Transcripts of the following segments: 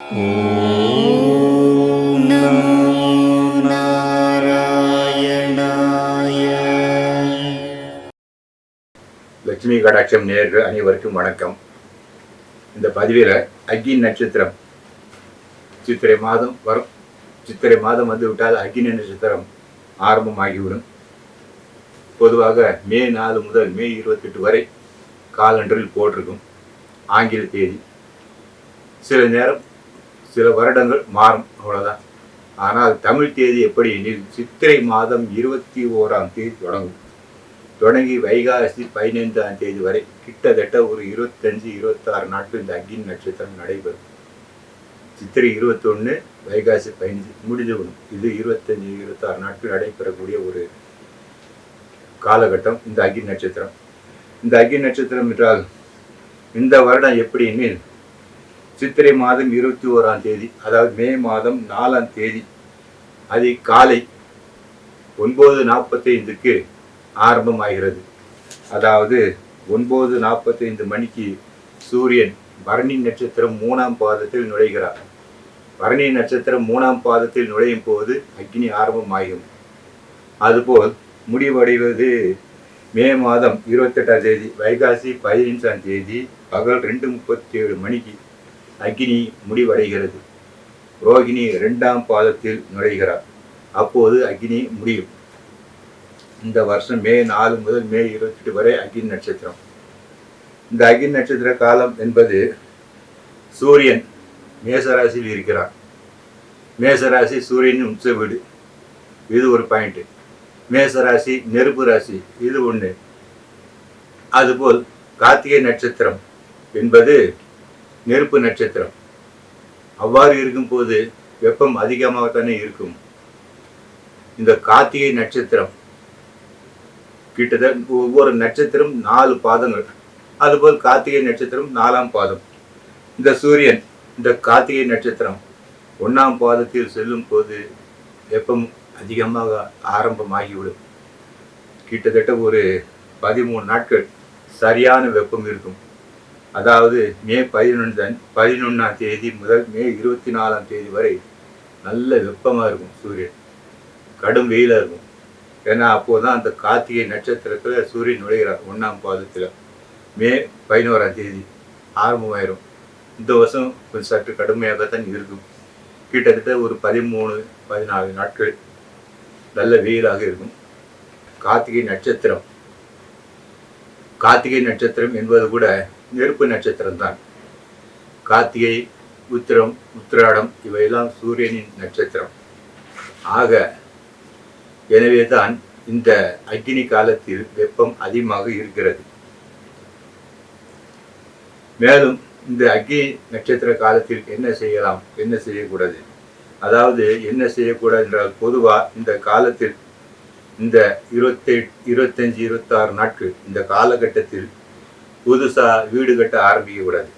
ॐ नमो नारायणाय லட்சுமி கடாட்சம் நேர்கள் அனைவருக்கும் வணக்கம் இந்த பதிவில் அக்னி நட்சத்திரம் சித்திரை மாதம் வரும் சித்திரை மாதம் வந்து விட்டால் அக்னி நட்சத்திரம் ஆரம்பமாகிவிடும் பொதுவாக மே நாலு முதல் மே இருபத்தெட்டு வரை காலண்டரில் போட்டிருக்கும் ஆங்கில தேதி சில நேரம் சில வருடங்கள் மாறும் அவ்வளோதான் ஆனால் தமிழ் தேதி எப்படி எனில் சித்திரை மாதம் இருபத்தி ஓராம் தேதி தொடங்கும். தொடங்கி வைகாசி பதினைந்தாம் தேதி வரை கிட்டத்தட்ட ஒரு இருபத்தஞ்சு இருபத்தாறு நாட்கள் இந்த அக்னி நட்சத்திரம் நடைபெறும். சித்திரை இருபத்தொன்று வைகாசி பதினஞ்சு முடிந்துவிடும் இது இருபத்தஞ்சு இருபத்தாறு நாட்கள் நடைபெறக்கூடிய ஒரு காலகட்டம் இந்த அக்னி நட்சத்திரம். இந்த அக்னி நட்சத்திரம் என்றால் இந்த வருடம் எப்படி சித்திரை மாதம் இருபத்தி ஓராம் தேதி அதாவது மே மாதம் நாலாம் தேதி அது காலை ஒன்பது நாற்பத்தைந்துக்கு ஆரம்பமாகிறது. அதாவது ஒன்பது நாற்பத்தைந்து மணிக்கு சூரியன் பரணி நட்சத்திரம் மூணாம் பாதத்தில் நுழைகிறார். பரணி நட்சத்திரம் மூணாம் பாதத்தில் நுழையும் போது அக்னி ஆரம்பமாகும். அதுபோல் முடிவடைவது மே மாதம் இருபத்தெட்டாம் தேதி வைகாசி பதினைஞ்சாம் தேதி பகல் ரெண்டு முப்பத்தி ஏழு மணிக்கு அக்னி முடிவடைகிறது. ரோகிணி இரண்டாம் பாதத்தில் நுழைகிறார். அப்போது அக்னி முடியும். இந்த வருஷம் மே நாலு முதல் மே இருபத்தெட்டு வரை அக்னி நட்சத்திரம். இந்த அக்னி நட்சத்திர காலம் என்பது சூரியன் மேசராசியில் இருக்கிறார். மேசராசி சூரியனின் உச்ச வீடு. இது ஒரு பாயிண்ட்டு மேசராசி நெருப்பு ராசி. இது ஒன்று அதுபோல் கார்த்திகை நட்சத்திரம் என்பது நெருப்பு நட்சத்திரம். அவ்வாறு இருக்கும்போது வெப்பம் அதிகமாகத்தானே இருக்கும். இந்த கார்த்திகை நட்சத்திரம் கிட்டத்தட்ட ஒவ்வொரு நட்சத்திரம் நாலு பாதங்கள். அதுபோல் கார்த்திகை நட்சத்திரம் நாலாம் பாதம். இந்த சூரியன் இந்த கார்த்திகை நட்சத்திரம் ஒன்றாம் பாதத்தில் செல்லும் போது வெப்பம் அதிகமாக ஆரம்பமாகிவிடும். கிட்டத்தட்ட ஒரு பதிமூணு நாட்கள் சரியான வெப்பம் இருக்கும். அதாவது மே பதினொன்று பதினொன்றாம் தேதி முதல் மே இருபத்தி நாலாம் தேதி வரை நல்ல வெப்பமாக இருக்கும் சூரியன். கடும் வெயிலாக இருக்கும். ஏன்னா அப்போது தான் அந்த கார்த்திகை நட்சத்திரத்தில் சூரியன் நுழைகிறார் ஒன்றாம் பாதத்தில். மே பதினோராம் தேதி ஆரம்பமாயிரும். இந்த வருஷம் கொஞ்சம் சற்று கடுமையாகத்தான் இருக்கும். கிட்டத்தட்ட ஒரு பதிமூணு பதினாலு நாட்கள் நல்ல வெயிலாக இருக்கும். கார்த்திகை நட்சத்திரம். கார்த்திகை நட்சத்திரம் என்பது கூட நெருப்பு நட்சத்திரம் தான் கார்த்திகை உத்திரம் உத்திராடம் இவையெல்லாம் சூரியனின் நட்சத்திரம். ஆக எனவே தான் இந்த அக்னி காலத்தில் வெப்பம் அதிகமாக இருக்கிறது. மேலும் இந்த அக்னி நட்சத்திர காலத்தில் என்ன செய்யலாம்? என்ன செய்யக்கூடாது? அதாவது என்ன செய்யக்கூடாது என்றால் பொதுவாக இந்த காலத்தில் இந்த இருபத்தி இருபத்தஞ்சி இருபத்தாறு நாட்கள் இந்த காலகட்டத்தில் புதுசாக வீடு கட்ட ஆரம்பிக்கக்கூடாது.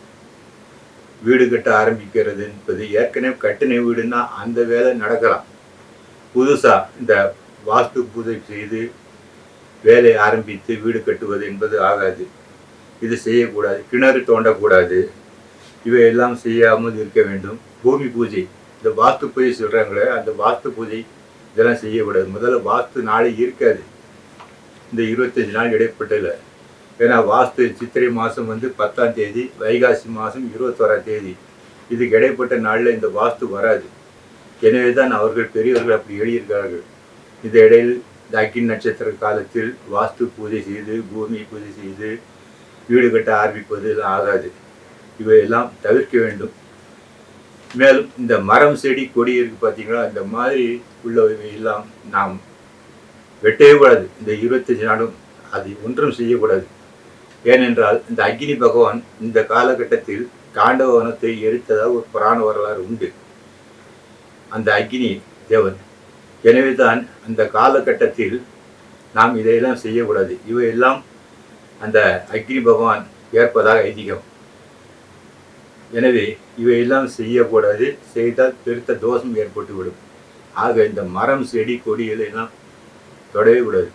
வீடு கட்ட ஆரம்பிக்கிறது என்பது ஏற்கனவே கட்டின வீடுன்னா அந்த வேலை நடக்கலாம். புதுசாக இந்த வாஸ்து பூஜை செய்து வேலை ஆரம்பித்து வீடு கட்டுவது என்பது ஆகாது. இது செய்யக்கூடாது. கிணறு தோண்டக்கூடாது. இவையெல்லாம் செய்யாமல் இருக்க வேண்டும். பூமி பூஜை. இந்த வாஸ்து பூஜை சொல்கிறாங்களே அந்த வாஸ்து பூஜை இதெல்லாம் செய்யக்கூடாது. முதல்ல வாஸ்து நாளே இருக்காது. இந்த இருபத்தஞ்சி நாள் இடைப்பட்டதில் ஏன்னா வாஸ்து சித்திரை மாதம் வந்து பத்தாம் தேதி வைகாசி மாதம் இருபத்தோராம் தேதி. இதுக்கு இடைப்பட்ட நாளில் இந்த வாஸ்து வராது. எனவே தான் அவர்கள் பெரியவர்கள் அப்படி எழுதியிருக்கிறார்கள். இந்த இடையில் தக்கின் நட்சத்திர காலத்தில் வாஸ்து பூஜை செய்து பூமி பூஜை செய்து வீடு கட்ட ஆரம்பிப்பது எல்லாம் ஆகாது. இவையெல்லாம் தவிர்க்க வேண்டும். மேலும் இந்த மரம் செடி கொடி இருக்கு பார்த்தீங்களா? இந்த மாதிரி உள்ளவை எல்லாம் நாம் வெட்டவே கூடாது. இந்த இருபத்தஞ்சு நாளும் அது ஒன்றும் செய்யக்கூடாது. ஏனென்றால் இந்த அக்னி பகவான் இந்த காலகட்டத்தில் காண்டவனத்தை எரித்ததாக ஒரு புராண வரலாறு உண்டு. அந்த அக்னி தேவன். எனவே தான் அந்த காலகட்டத்தில் நாம் இதையெல்லாம் செய்யக்கூடாது. இவையெல்லாம் அந்த அக்னி பகவான் ஏற்பதாக ஐதீகம். எனவே இவையெல்லாம் செய்யக்கூடாது. செய்தால் பெருத்த தோஷம் ஏற்பட்டுவிடும். ஆக இந்த மரம் செடி கொடிகளை எல்லாம் தொடவே கூடாது.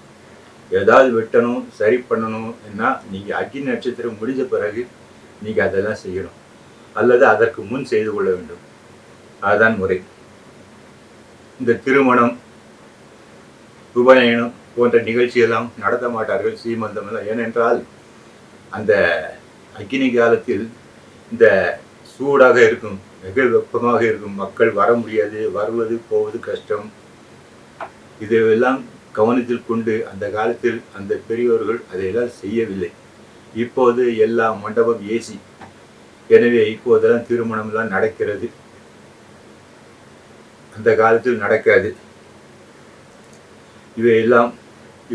ஏதாவது வெட்டணும் சரி பண்ணணும்னா நீங்கள் அக்னி நட்சத்திரம் முடிஞ்ச பிறகு நீங்கள் அதெல்லாம் செய்யணும். அல்லது அதற்கு முன் செய்து கொள்ள வேண்டும். அதுதான் முறை. இந்த திருமணம் உபநயனம் போன்ற நிகழ்ச்சியெல்லாம் நடத்த மாட்டார்கள் சீமந்தம் எல்லாம். ஏனென்றால் அந்த அக்கினி காலத்தில் இந்த சூடாக இருக்கும் வெகு வெப்பமாக இருக்கும் மக்கள் வர முடியாது வருவது போவது கஷ்டம். இதையெல்லாம் கவனத்தில் கொண்டு அந்த காலத்தில் அந்த பெரியோர்கள் அதையெல்லாம் செய்யவில்லை. இப்போது எல்லா மண்டபம் ஏசி. எனவே இப்போதெல்லாம் திருமணம்லாம் நடக்கிறது. அந்த காலத்தில் நடக்காது. இவையெல்லாம்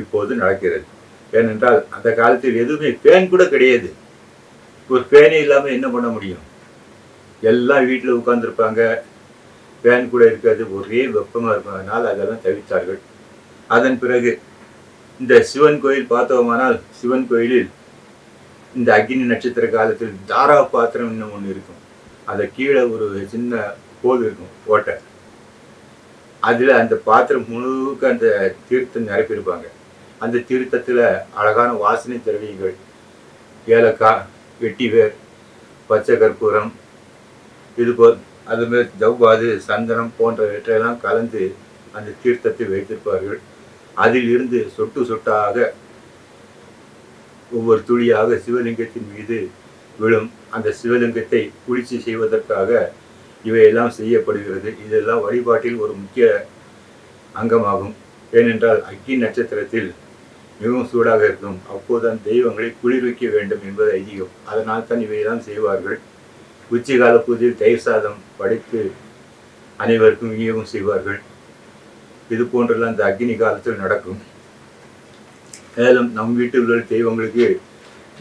இப்போது நடக்கிறது. ஏனென்றால் அந்த காலத்தில் எதுவுமே ஃபேன் கூட கிடையாது. ஒரு ஃபேனே இல்லாமல் என்ன பண்ண முடியும்? எல்லாம் வீட்டில் உட்காந்துருப்பாங்க ஃபேன் கூட இருக்காது. ஒரே வெப்பமாக இருப்பதனால் அதெல்லாம் தவித்தார்கள் அதன் பிறகு இந்த சிவன் கோயில் பார்த்தோமானால் சிவன் கோயிலில் இந்த அக்னி நட்சத்திர காலத்தில் தாரா பாத்திரம் இன்னும் ஒன்று இருக்கும். அதை கீழே ஒரு சின்ன கோல் இருக்கும் ஓட்டை. அதில் அந்த பாத்திரம் முழுக்க அந்த தீர்த்தம் நிரப்பியிருப்பாங்க. அந்த தீர்த்தத்தில் அழகான வாசனை திரவியங்கள் ஏலக்காய் வெட்டிவேர் பச்சை கற்பூரம் இதுபோல் அதுமாரி ஜவ்வாது சந்தனம் போன்றவற்றையெல்லாம் கலந்து அந்த தீர்த்தத்தை வைத்திருப்பார்கள். அதிலிருந்து சொட்டு சொட்டாக ஒவ்வொரு துளியாக சிவலிங்கத்தின் மீது விழும் அந்த சிவலிங்கத்தை குளிர்ச்சி செய்வதற்காக இவையெல்லாம் செய்யப்படுகிறது. இதெல்லாம் வழிபாட்டில் ஒரு முக்கிய அங்கமாகும். ஏனென்றால் அக்கி நட்சத்திரத்தில் மிகவும் சூடாக இருக்கும். அப்போதுதான் தெய்வங்களை குளிர்விக்க வேண்டும் என்பது ஐதீகம். அதனால் தான் இவையெல்லாம் செய்வார்கள். உச்சிகால பூஜையில் தயிர் சாதம் படைத்து அனைவருக்கும் விநியோகம் செய்வார்கள். இது போன்றெல்லாம் இந்த அக்னி காலத்தில் நடக்கும். மேலும் நம் வீட்டில் உள்ள தெய்வங்களுக்கு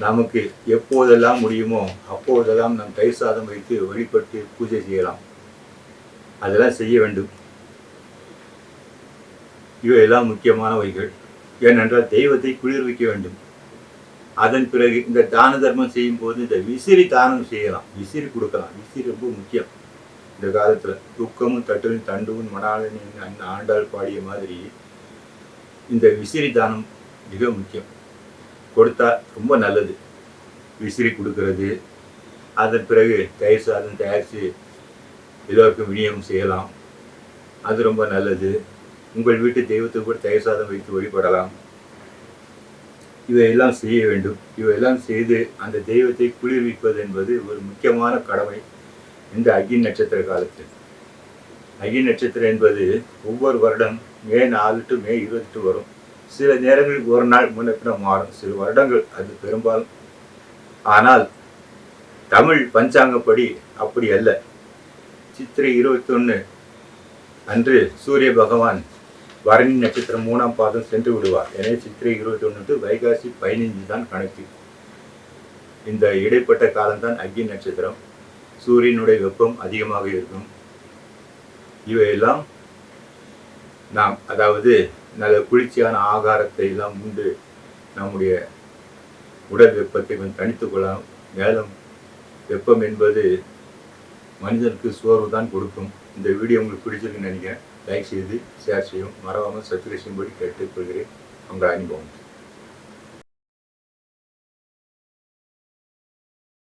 நமக்கு எப்போதெல்லாம் முடியுமோ அப்போதெல்லாம் நம் தயிர் சாதம் வைத்து வழிபட்டு பூஜை செய்யலாம். அதெல்லாம் செய்ய வேண்டும். இவையெல்லாம் முக்கியமான வகைகள் ஏனென்றால் தெய்வத்தை குளிர்விக்க வேண்டும். அதன் பிறகு இந்த தான தர்மம் செய்யும் போது இந்த விசிறி தானம் செய்யலாம். விசிறி கொடுக்கலாம். விசிறி ரொம்ப முக்கியம். இந்த காலத்தில் துக்கமும் தட்டலும் தண்டுவும் மணாளனின் அந்த ஆண்டாள் பாடிய மாதிரி இந்த விசிறி தானம் மிக முக்கியம். கொடுத்தா ரொம்ப நல்லது. விசிறி கொடுக்கறது. அதன் பிறகு தயிர் சாதம் தயாரித்து எல்லோருக்கும் விநியோகம் செய்யலாம். அது ரொம்ப நல்லது. உங்கள் வீட்டு தெய்வத்துக்கு கூட தயிர் சாதம் வைத்து வழிபடலாம். இவையெல்லாம் செய்ய வேண்டும். இவையெல்லாம் செய்து அந்த தெய்வத்தை குளிர்விப்பது என்பது ஒரு முக்கியமான கடமை. இந்த அக்னி நட்சத்திர காலத்தில். அக்னி நட்சத்திரம் என்பது ஒவ்வொரு வருடம் மே நாலு டு மே இருபத்தெட்டு வரும். சில நேரங்களில் ஒரு நாள் முன்ன மாறும் சில வருடங்கள் அது பெரும்பாலும். ஆனால் தமிழ் பஞ்சாங்கப்படி அப்படி அல்ல. சித்திரை இருபத்தொன்று அன்று சூரிய பகவான் பரணி நட்சத்திரம் மூணாம் பாதம் சென்று விடுவார். எனவே சித்திரை இருபத்தொன்று வைகாசி பதினைஞ்சு தான் கணக்கு. இந்த இடைப்பட்ட காலம்தான் அக்னி நட்சத்திரம். சூரியனுடைய வெப்பம் அதிகமாக இருக்கும். இவையெல்லாம் நாம் அதாவது நல்ல குளிர்ச்சியான ஆகாரத்தை எல்லாம் உண்டு நம்முடைய உடல் வெப்பத்தை கொஞ்சம் தணித்துக் கொள்ளலாம். மேலும் வெப்பம் என்பது மனிதனுக்கு சோர்வு தான் கொடுக்கும். இந்த வீடியோ உங்களுக்கு பிடிச்சிருக்குன்னு நினைக்கிறேன். லைக் செய்து ஷேர் செய்யும் மறவாமல் சப்ஸ்கிரைப் செய்யும்படி கேட்டுக்கொள்கிறேன். உங்கள் அனுபவம்